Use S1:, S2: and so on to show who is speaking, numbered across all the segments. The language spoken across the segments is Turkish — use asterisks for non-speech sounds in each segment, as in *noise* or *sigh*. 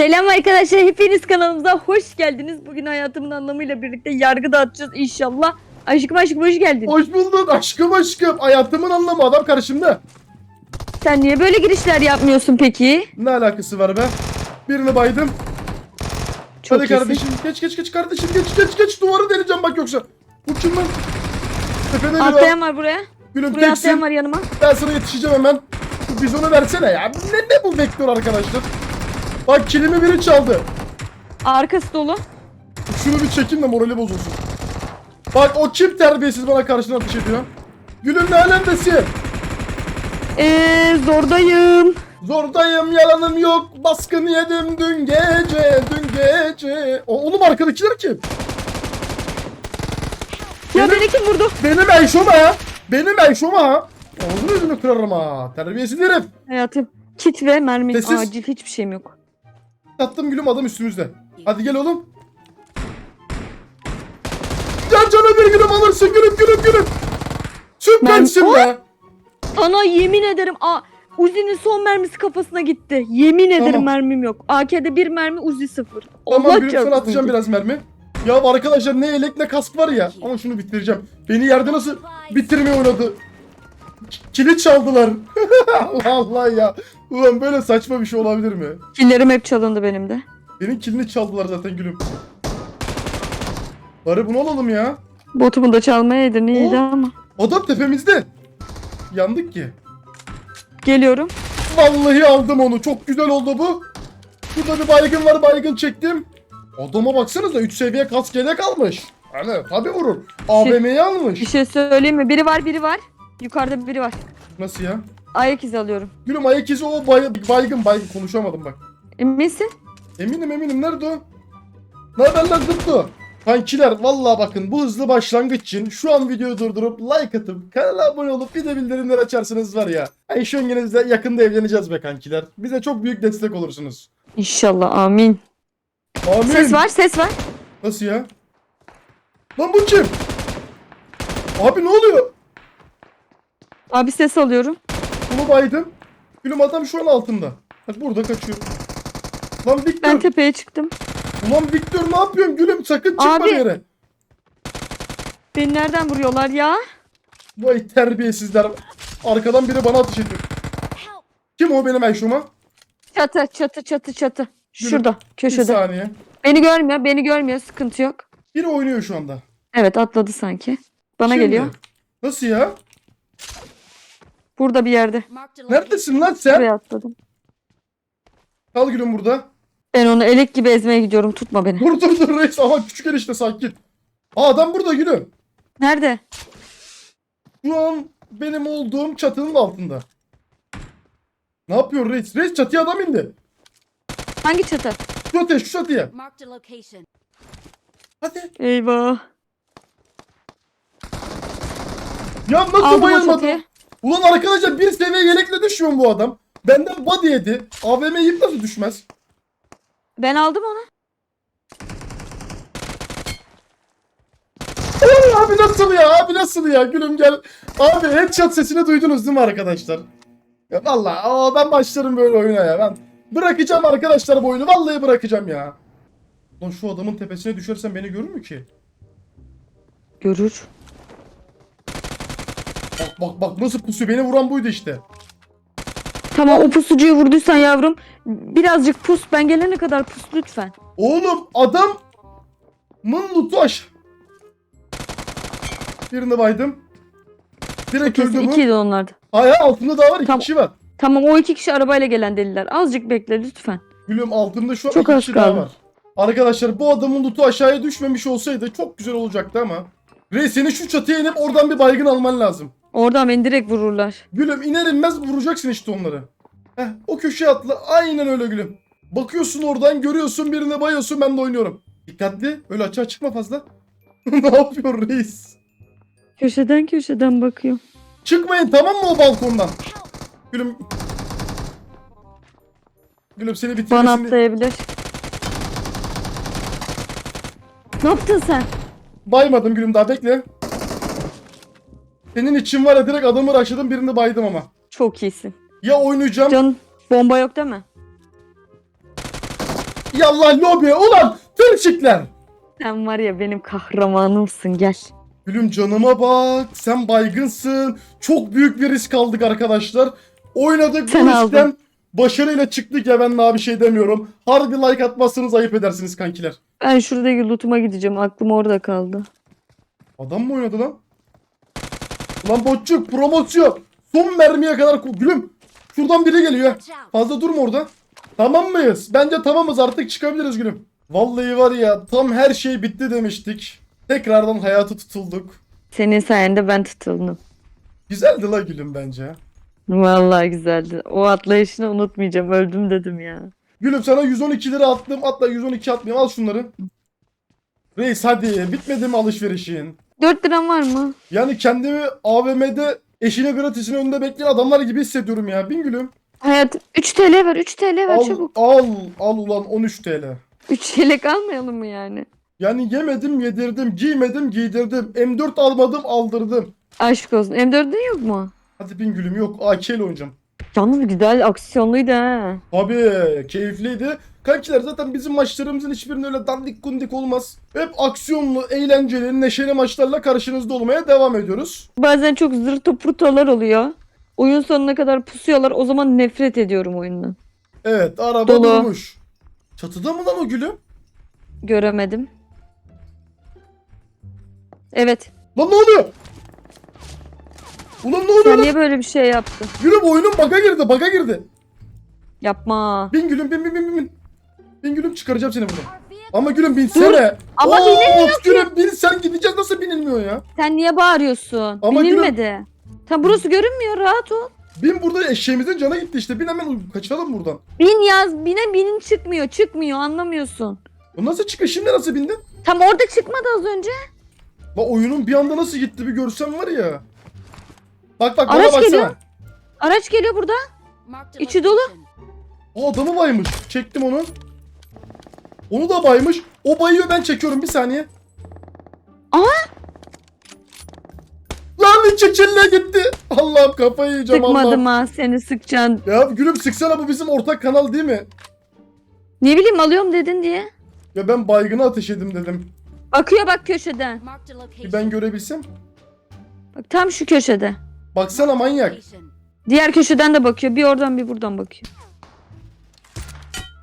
S1: Selam arkadaşlar hepiniz kanalımıza hoş geldiniz. Bugün hayatımın anlamıyla birlikte yargı dağıtacağız inşallah. Aşkım aşkım hoş geldin.
S2: Hoş bulduk aşkım aşkım. Hayatımın anlamı adam karşımda.
S1: Sen niye böyle girişler yapmıyorsun peki?
S2: Ne alakası var be? Birini baydım.
S1: Çok
S2: Hadi
S1: iyisin.
S2: kardeşim geç geç geç kardeşim geç geç geç duvarı deleceğim bak yoksa. Bu kim lan? Tepede biri var.
S1: Atlayan var buraya.
S2: Gülüm
S1: Buraya atlayan
S2: teksin.
S1: var yanıma.
S2: Ben sana yetişeceğim hemen. Şu bizonu versene ya. Ne, ne bu vektör arkadaşlar? Bak kilimi biri çaldı.
S1: Arkası dolu.
S2: Şunu bir çekin de morali bozulsun. Bak o kim terbiyesiz bana karşına atış ediyor. Gülüm ne alemdesin?
S1: Eee zordayım.
S2: Zordayım yalanım yok baskın yedim dün gece dün gece. O, oğlum arkadakiler kim?
S1: Ya beni kim vurdu?
S2: Benim Eyşoma ya. Benim Eyşoma ha. Ağzını yüzünü kırarım ha. Terbiyesiz herif.
S1: Hayatım kit ve mermi
S2: Sessiz.
S1: acil hiçbir şeyim yok.
S2: Tattım gülüm adam üstümüzde. Hadi gel oğlum. Can cana bir gülüm alırsın gülüm gülüm gülüm. Süpersin
S1: Ben-
S2: be.
S1: Ana yemin ederim a Uzi'nin son mermisi kafasına gitti. Yemin ederim
S2: Tamam.
S1: mermim yok. AK'de bir mermi Uzi sıfır.
S2: Tamam
S1: Allah
S2: gülüm sana
S1: çarpsın.
S2: atacağım biraz mermi. Ya arkadaşlar ne elek ne kask var ya. Ama şunu bitireceğim. Beni yerde nasıl bitirmeye oynadı. K- Kilit çaldılar. *laughs* Allah Allah ya. Ulan böyle saçma bir şey olabilir mi?
S1: Killerim hep çalındı benim de.
S2: Benim kilini çaldılar zaten gülüm. Bari bunu alalım ya.
S1: Botumu da çalmayaydı neydi
S2: Oh.
S1: ama.
S2: Adam tepemizde. Yandık ki.
S1: Geliyorum.
S2: Vallahi aldım onu. Çok güzel oldu bu. Burada bir baygın var. Baygın çektim. Adama baksanıza 3 seviye kask yelek almış. Hani tabi vurur. AVM'yi almış.
S1: Bir şey söyleyeyim mi? Biri var biri var. Yukarıda biri var.
S2: Nasıl ya?
S1: Ayak izi alıyorum.
S2: Gülüm ayak izi o bay- baygın baygın konuşamadım bak.
S1: Eminsin?
S2: Eminim eminim nerede o? Ne haber lan zıptı? Kankiler vallahi bakın bu hızlı başlangıç için şu an videoyu durdurup like atıp kanala abone olup bir de bildirimler açarsanız var ya. Ay şu yengenizle yakında evleneceğiz be kankiler. Bize çok büyük destek olursunuz.
S1: İnşallah amin.
S2: Amin.
S1: Ses var ses var.
S2: Nasıl ya? Lan bu kim? Abi ne oluyor?
S1: Abi ses alıyorum.
S2: Bunu baydım. Gülüm adam şu an altında. Bak burada kaçıyor. Lan Victor.
S1: Ben tepeye çıktım.
S2: Ulan Victor ne yapıyorsun gülüm? Sakın çıkma
S1: Abi.
S2: bir yere.
S1: Beni nereden vuruyorlar ya?
S2: Vay terbiyesizler. Arkadan biri bana ateş ediyor. Kim o benim Ayşum'a?
S1: Çatı çatı çatı çatı.
S2: Yürü.
S1: Şurada
S2: Bir
S1: köşede.
S2: saniye.
S1: Beni görmüyor beni görmüyor sıkıntı yok.
S2: Biri oynuyor şu anda.
S1: Evet atladı sanki. Bana
S2: Şimdi.
S1: geliyor.
S2: Nasıl ya?
S1: Burada bir yerde.
S2: Neredesin lan sen?
S1: Buraya atladım.
S2: Kal gülüm burada.
S1: Ben onu elek gibi ezmeye gidiyorum tutma beni.
S2: Dur dur dur reis ama küçük enişte sakin. Aa adam burada gülüm.
S1: Nerede?
S2: Şu an benim olduğum çatının altında. Ne yapıyor reis? Reis çatıya adam indi.
S1: Hangi çatı?
S2: Şu çatıya şu çatıya.
S3: Marked a location.
S2: Hadi.
S1: Eyvah.
S2: Ya nasıl
S1: Aldım o çatıyı.
S2: Ulan arkadaşlar bir seviye yelekle düşüyor bu adam. Benden body yedi. AVM yiyip nasıl düşmez?
S1: Ben aldım onu.
S2: Abi nasıl ya? Abi nasıl ya? Gülüm gel. Abi headshot sesini duydunuz değil mi arkadaşlar? Ya vallahi aa, ben başlarım böyle oyuna ya. Ben bırakacağım arkadaşlar bu oyunu. Vallahi bırakacağım ya. Lan şu adamın tepesine düşersem beni görür mü ki?
S1: Görür.
S2: Bak bak bak nasıl pusuyor. Beni vuran buydu işte.
S1: Tamam o pusucuyu vurduysan yavrum birazcık pus ben gelene kadar pus lütfen.
S2: Oğlum adam Mın loot'u aş. Birini baydım. Direkt
S1: Kesin
S2: öldü bu.
S1: ikiydi onlardı.
S2: Hayır altında daha var iki
S1: Tamam.
S2: kişi var.
S1: Tamam o iki kişi arabayla gelen deliler. Azıcık bekle lütfen.
S2: Gülüm altında şu an
S1: Çok
S2: iki
S1: az
S2: kişi daha
S1: kaldı.
S2: var. Arkadaşlar bu adamın lootu aşağıya düşmemiş olsaydı çok güzel olacaktı ama. Reis seni şu çatıya inip oradan bir baygın alman lazım.
S1: Oradan beni direkt vururlar.
S2: Gülüm iner inmez vuracaksın işte onları. Heh o köşeye atla. Aynen öyle gülüm. Bakıyorsun oradan görüyorsun birine bayıyorsun ben de oynuyorum. Dikkatli öyle açığa çıkma fazla. *laughs* ne yapıyor reis?
S1: Köşeden köşeden bakıyor.
S2: Çıkmayın tamam mı o balkondan? Gülüm. Gülüm seni
S1: Bana
S2: bitirmesin.
S1: atlayabilir. Ne yaptın sen?
S2: Baymadım gülüm daha bekle. Senin için var ya direkt adamı raşladım birini baydım ama.
S1: Çok iyisin.
S2: Ya oynayacağım.
S1: Can bomba yok değil mi?
S2: Yallah lobi ulan tırçıklar.
S1: Sen var ya benim kahramanımsın gel.
S2: Gülüm canıma bak. Sen baygınsın. Çok büyük bir risk aldık arkadaşlar. Oynadık
S1: Sen
S2: bu riskten.
S1: aldın.
S2: Başarıyla çıktık ya ben daha bir şey demiyorum. Harbi like atmazsanız ayıp edersiniz kankiler.
S1: Ben şuradaki lootuma gideceğim. Aklım orada kaldı.
S2: Adam mı oynadı lan? Ulan botçuk promosyon. Son mermiye kadar gülüm. Şuradan biri geliyor. Fazla durma orada. Tamam mıyız? Bence tamamız artık çıkabiliriz gülüm. Vallahi var ya tam her şey bitti demiştik. Tekrardan hayata tutulduk.
S1: Senin sayende ben tutuldum.
S2: Güzeldi la gülüm bence.
S1: Vallahi güzeldi. O atlayışını unutmayacağım. Öldüm dedim ya.
S2: Gülüm sana 112 lira attım. Atla 112 atmayayım. Al şunları. Reis hadi. Bitmedi mi alışverişin?
S1: 4 liram var mı?
S2: Yani kendimi AVM'de eşine gratisinin önünde bekleyen adamlar gibi hissediyorum ya. Bin gülüm.
S1: Hayat 3 TL ver 3 TL ver
S2: Al,
S1: çabuk.
S2: al, al ulan 13 TL.
S1: 3 yelek almayalım mı yani?
S2: Yani yemedim yedirdim, giymedim giydirdim. M4 almadım aldırdım.
S1: Aşk olsun. M4'ün yok mu?
S2: Hadi bin gülüm yok AK ile oynayacağım.
S1: Yalnız güzel aksiyonluydu ha.
S2: Abi keyifliydi. Kankiler zaten bizim maçlarımızın hiçbirinin öyle dandik kundik olmaz. Hep aksiyonlu, eğlenceli, neşeli maçlarla karşınızda olmaya devam ediyoruz.
S1: Bazen çok zırto purtolar oluyor. Oyun sonuna kadar pusuyorlar. O zaman nefret ediyorum oyundan.
S2: Evet araba
S1: Dolu.
S2: durmuş. Çatıda mı lan o gülüm?
S1: Göremedim. Evet.
S2: Lan ne oluyor? Ulan ne oluyor
S1: Sen
S2: lan?
S1: niye böyle bir şey yaptın?
S2: Gülüm oyunun baga girdi baga girdi.
S1: Yapma.
S2: Bin gülüm bin bin bin bin, bin. Bin gülüm çıkaracağım seni buradan. Ama gülüm binsene.
S1: Ama binilmiyor
S2: gülüm bin sen gideceğiz nasıl binilmiyor ya?
S1: Sen niye bağırıyorsun?
S2: Ama
S1: Binilmedi. Tam burası görünmüyor. Rahat ol.
S2: Bin burada eşeğimizin canı gitti işte. Bin hemen kaçalım buradan.
S1: Bin yaz. Bine binin çıkmıyor. Çıkmıyor. Anlamıyorsun.
S2: Bu nasıl çıkıyor? Şimdi nasıl bindin?
S1: Tam orada çıkmadı az önce.
S2: La oyunun bir anda nasıl gitti bir görsen var ya. Bak bak bana
S1: Araç
S2: baksana.
S1: geliyor. Araç geliyor burada. İçi dolu.
S2: O adamı baymış. Çektim onu. Onu da baymış. O bayıyor ben çekiyorum bir saniye.
S1: Aha!
S2: Lan çeçille gitti. Allah'ım kafayı yiyeceğim
S1: Sıkmadım
S2: Allah'ım.
S1: ha. Seni sıkacaksın.
S2: Ya gülüm sıksana bu bizim ortak kanal değil mi?
S1: Ne bileyim alıyorum dedin diye.
S2: Ya ben baygına ateş edim dedim.
S1: Bakıyor bak köşeden.
S2: Bir ben görebilsem.
S1: Bak tam şu köşede.
S2: Baksana manyak.
S1: Diğer köşeden de bakıyor. Bir oradan bir buradan bakıyor.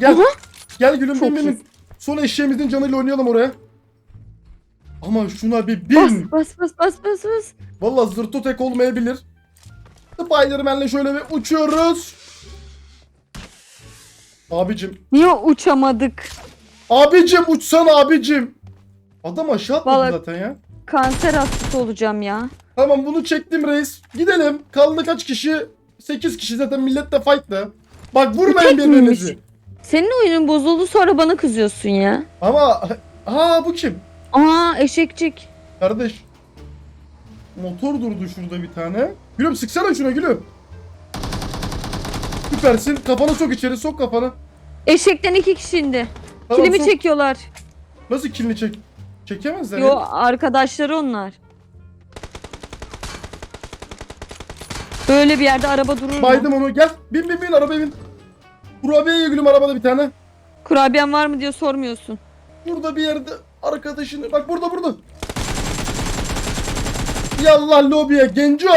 S2: Gel.
S1: Aha.
S2: Gel gülüm
S1: Çok
S2: bin bin. bin. Son eşeğimizin canıyla oynayalım oraya. Ama şuna bir bin.
S1: bas bas bas bas bas.
S2: Valla zırto tek olmayabilir. Spiderman'le şöyle bir uçuyoruz. Abicim.
S1: Niye uçamadık?
S2: Abicim uçsana abicim. Adam aşağı atladı
S1: Vallahi-
S2: zaten ya.
S1: Kanser hastası olacağım ya.
S2: Tamam bunu çektim reis. Gidelim. Kaldı kaç kişi? 8 kişi zaten millet de fight'ta. Bak vurmayın
S1: tek miymiş?
S2: birbirinizi.
S1: Senin oyunun bozuldu sonra bana kızıyorsun ya.
S2: Ama ha bu kim?
S1: Aa eşekçik.
S2: Kardeş. Motor durdu şurada bir tane. Gülüm sıksana şuna gülüm. Süpersin. Kafanı sok içeri. Sok kafanı.
S1: Eşekten iki kişi indi.
S2: Tamam,
S1: Kilimi
S2: sok.
S1: çekiyorlar.
S2: Nasıl kilini çek? Çekemezler
S1: Yo
S2: ya.
S1: arkadaşları onlar. Böyle bir yerde araba durur mu?
S2: Baydım onu. Gel. Bin bin bin arabaya bin. Kurabiye ye gülüm arabada bir tane.
S1: Kurabiyen var mı diye sormuyorsun.
S2: Burada bir yerde arkadaşını. Bak burada burada. Yallah lobiye genco.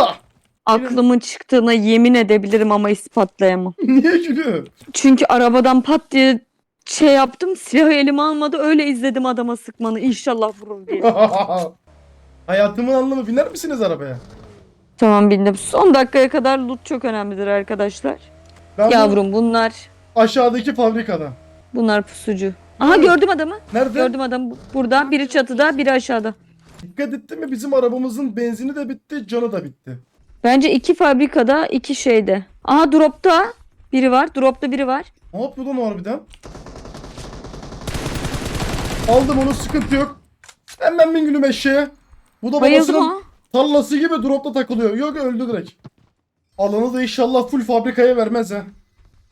S1: Aklımın çıktığına yemin edebilirim ama ispatlayamam. *laughs*
S2: Niye gülüyor?
S1: Çünkü arabadan pat diye şey yaptım silahı elime almadı öyle izledim adama sıkmanı inşallah vurur diye. *laughs*
S2: Hayatımın anlamı biner misiniz arabaya?
S1: Tamam bindim. Son dakikaya kadar loot çok önemlidir arkadaşlar.
S2: Ben bu
S1: Yavrum bunlar
S2: aşağıdaki fabrikada.
S1: bunlar pusucu. Aha gördüm adamı.
S2: Nerede?
S1: Gördüm adamı bu- burada. Biri çatıda biri aşağıda.
S2: Dikkat etti mi bizim arabamızın benzini de bitti, canı da bitti.
S1: Bence iki fabrikada iki şeyde. Aha dropta biri var. Dropta biri var.
S2: Ne yapıyor lan o harbiden? Aldım onu sıkıntı yok. Hemen bin gülüm eşeğe. Bu da
S1: Bayıldım
S2: babasının
S1: ha.
S2: Tarlası gibi dropta takılıyor. Yok öldü direkt. Alanı da inşallah full fabrikaya vermez ha.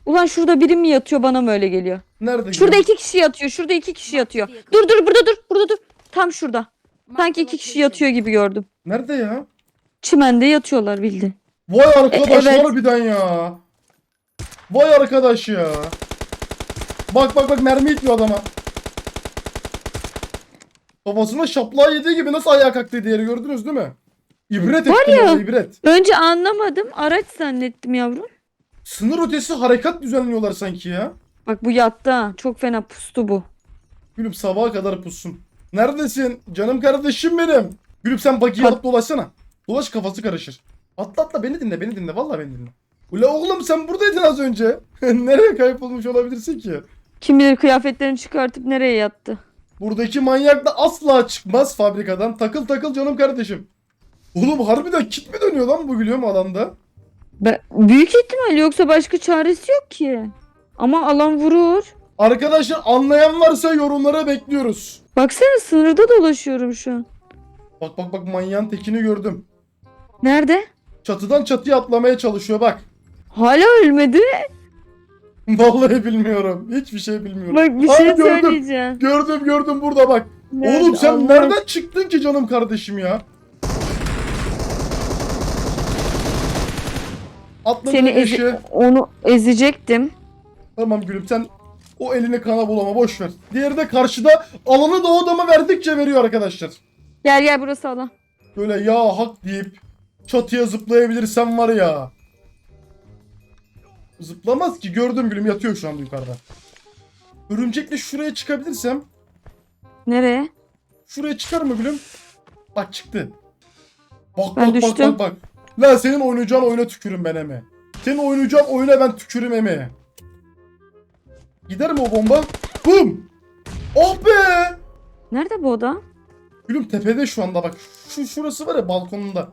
S1: Ulan şurada biri mi yatıyor bana mı öyle geliyor?
S2: Nerede?
S1: Şurada iki kişi yatıyor. Şurada iki kişi yatıyor. Dur dur burada dur. Burada dur. Tam şurada. Sanki iki kişi yatıyor gibi gördüm.
S2: Nerede ya?
S1: Çimende yatıyorlar bildin.
S2: Vay arkadaş
S1: E, evet.
S2: harbiden ya. Vay arkadaş ya. Bak bak bak mermi itiyor adama. Kafasına şaplağı yediği gibi nasıl ayağa kalktı diğeri gördünüz değil mi? İbret
S1: Var
S2: ettim
S1: ya.
S2: ona, ibret.
S1: Önce anlamadım. Araç zannettim yavrum.
S2: Sınır ötesi harekat düzenliyorlar sanki ya.
S1: Bak bu yattı ha. Çok fena pustu bu.
S2: Gülüm sabaha kadar pussun. Neredesin? Canım kardeşim benim. Gülüm sen bagiyi
S1: Bak-
S2: alıp dolaşsana. Dolaş kafası karışır. Atla atla beni dinle beni dinle. Vallahi beni dinle. Ula oğlum sen buradaydın az önce. *laughs* Nereye kaybolmuş olabilirsin ki?
S1: Kim bilir kıyafetlerini çıkartıp nereye yattı.
S2: Buradaki manyak da asla çıkmaz fabrikadan. Takıl takıl canım kardeşim. Oğlum harbiden kit mi dönüyor lan bu gülüyorum alanda?
S1: Be- büyük ihtimal yoksa başka çaresi yok ki. Ama alan vurur.
S2: Arkadaşlar anlayan varsa yorumlara bekliyoruz.
S1: Baksana sınırda dolaşıyorum şu an.
S2: Bak bak bak manyağın tekini gördüm.
S1: Nerede?
S2: Çatıdan çatıya atlamaya çalışıyor bak.
S1: Hala ölmedi. *laughs*
S2: Vallahi bilmiyorum. Hiçbir şey bilmiyorum.
S1: Bak bir
S2: Aa,
S1: şey
S2: gördüm.
S1: söyleyeceğim.
S2: Gördüm gördüm burada bak.
S1: Nerede?
S2: Oğlum sen
S1: Allah-
S2: nereden çıktın ki canım kardeşim ya? Atladın
S1: Seni ezi- onu ezecektim.
S2: Tamam gülüm sen o elini kana bulama boş ver. Diğeri de karşıda alanı da o adama verdikçe veriyor arkadaşlar.
S1: Gel gel burası alan.
S2: Böyle ya hak deyip çatıya zıplayabilirsem var ya. Zıplamaz ki gördüm gülüm yatıyor şu anda yukarıda. Örümcekle şuraya çıkabilirsem
S1: Nereye?
S2: Şuraya çıkar mı gülüm? Bak çıktı. Bak
S1: Ben
S2: bak bak
S1: düştüm.
S2: bak bak. La senin oynayacağın oyuna tükürüm ben eme. Senin oynayacağın oyuna ben tükürüm eme. Gider mi o bomba? Bum! Oh be!
S1: Nerede bu oda?
S2: Gülüm tepede şu anda bak. Şu şurası var ya balkonunda.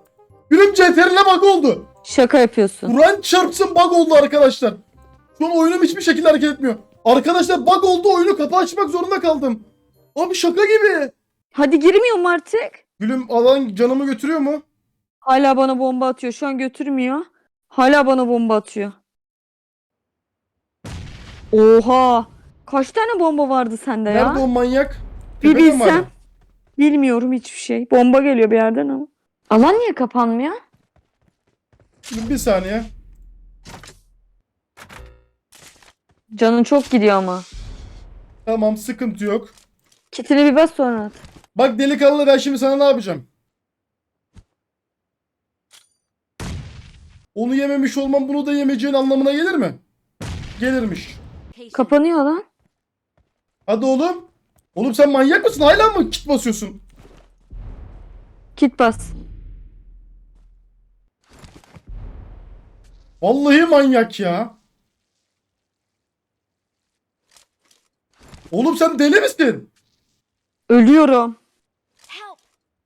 S2: Gülüm CTRL'e bug oldu.
S1: Şaka yapıyorsun.
S2: Kur'an çarpsın bug oldu arkadaşlar. Şu an oyunum hiçbir şekilde hareket etmiyor. Arkadaşlar bug oldu oyunu kapı açmak zorunda kaldım. Abi şaka gibi.
S1: Hadi girmiyorum artık.
S2: Gülüm alan canımı götürüyor mu?
S1: Hala bana bomba atıyor. Şu an götürmüyor. Hala bana bomba atıyor. Oha! Kaç tane bomba vardı sende ya?
S2: Nerede o manyak?
S1: Bir
S2: Tepede mi hala?
S1: bilsem. Bilmiyorum hiçbir şey. Bomba geliyor bir yerden ama. Alan niye kapanmıyor?
S2: Dur Bir saniye.
S1: Canın çok gidiyor ama.
S2: Tamam sıkıntı yok.
S1: Kitini bir bas sonra at.
S2: Bak delikanlı ben şimdi sana ne yapacağım? Onu yememiş olmam bunu da yemeyeceğin anlamına gelir mi? Gelirmiş.
S1: Kapanıyor lan.
S2: Hadi oğlum. Oğlum sen manyak mısın? Hala mı kit basıyorsun?
S1: Kit bas.
S2: Vallahi manyak ya. Oğlum sen deli misin?
S1: Ölüyorum.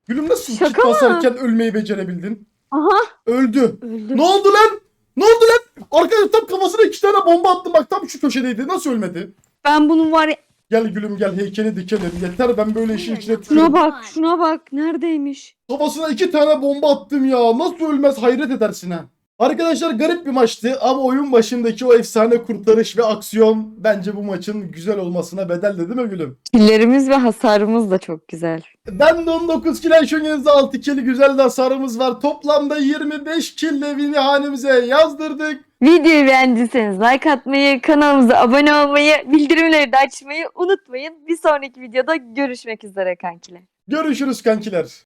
S2: Gülüm nasıl
S1: Şaka
S2: kit
S1: mı?
S2: basarken ölmeyi becerebildin?
S1: Aha.
S2: Öldü.
S1: Öldüm.
S2: Ne oldu lan? Ne oldu lan? Arkadaş tam kafasına iki tane bomba attım bak tam şu köşedeydi. Nasıl ölmedi?
S1: Ben bunun var ya...
S2: Gel gülüm gel heykeli dikelim. Yeter ben böyle işin içine
S1: Şuna
S2: tükürüm.
S1: bak. Şuna bak. Neredeymiş?
S2: Kafasına iki tane bomba attım ya. Nasıl ölmez hayret edersin ha. Arkadaşlar garip bir maçtı ama oyun başındaki o efsane kurtarış ve aksiyon bence bu maçın güzel olmasına bedeldi değil mi gülüm?
S1: Killerimiz ve hasarımız da çok güzel.
S2: Ben de 19 kill şöngenizde 6 kill güzel de hasarımız var. Toplamda 25 kill evini hanemize yazdırdık.
S1: Videoyu beğendiyseniz like atmayı, kanalımıza abone olmayı, bildirimleri de açmayı unutmayın. Bir sonraki videoda görüşmek üzere kankiler.
S2: Görüşürüz kankiler.